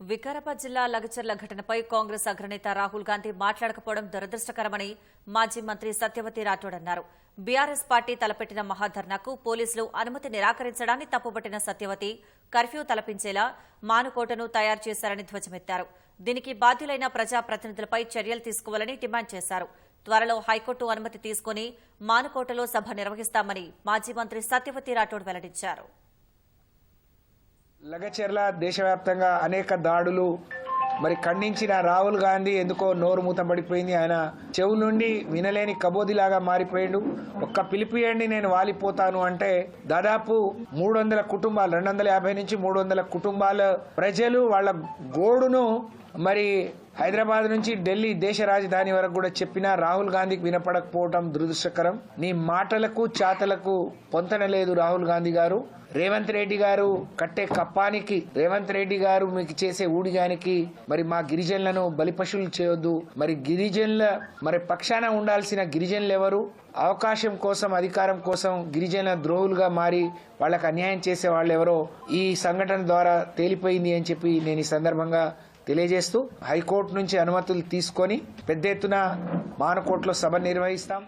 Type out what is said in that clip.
వికారాబాద్ జిల్లా లగచర్ల ఘటనపై కాంగ్రెస్ అగ్రనేత రాహుల్ గాంధీ మాట్లాడకపోవడం దురదృష్టకరమని మాజీ మంత్రి సత్యవతి రాఠోడ్ అన్నారు. బీఆర్ఎస్ పార్టీ తలపెట్టిన మహాధర్నాకు పోలీసులు అనుమతి నిరాకరించడాన్ని తప్పుపట్టిన సత్యవతి కర్ఫ్యూ తలపించేలా మానుకోటను తయారు చేశారని ధ్వజమెత్తారు. దీనికి బాధ్యులైన ప్రజాప్రతినిధులపై చర్యలు తీసుకోవాలని డిమాండ్ చేశారు. త్వరలో హైకోర్టు అనుమతి తీసుకుని మానుకోటలో సభ నిర్వహిస్తామని మాజీ మంత్రి సత్యవతి రాఠోడ్ వెల్లడించారు. లగచెర్ల దేశవ్యాప్తంగా అనేక దాడులు మరి ఖండించిన రాహుల్ గాంధీ ఎందుకో నోరు మూతం పడిపోయింది ఆయన చెవు నుండి వినలేని కబోదిలాగా మారిపోయాడు. ఒక్క పిలిపియండి నేను వాలిపోతాను అంటే దాదాపు మూడు వందల కుటుంబాలు రెండు వందల యాభై నుంచి మూడు వందల కుటుంబాల ప్రజలు వాళ్ళ గోడును మరి హైదరాబాద్ నుంచి ఢిల్లీ దేశ రాజధాని వరకు కూడా చెప్పినా రాహుల్ గాంధీకి వినపడకపోవటం దురదృష్టకరం. నీ మాటలకు చాతలకు పొంతన లేదు రాహుల్ గాంధీ గారు. రేవంత్ రెడ్డి గారు కట్టే కప్పానికి రేవంత్ రెడ్డి గారు మీకు చేసే ఊడిగానికి మరి మా గిరిజనులను బలిపశువులు చేయొద్దు. మరి గిరిజనుల మరి పక్షాన ఉండాల్సిన గిరిజనులు ఎవరు? అవకాశం కోసం అధికారం కోసం గిరిజన ద్రోహులుగా మారి వాళ్ళకి అన్యాయం చేసే వాళ్ళు ఎవరో ఈ సంఘటన ద్వారా తేలిపోయింది అని చెప్పి నేను ఈ సందర్భంగా తెలియజేస్తూ హైకోర్టు నుంచి అనుమతులు తీసుకొని పెద్ద ఎత్తున మానకోట్లో సభ నిర్వహిస్తాం.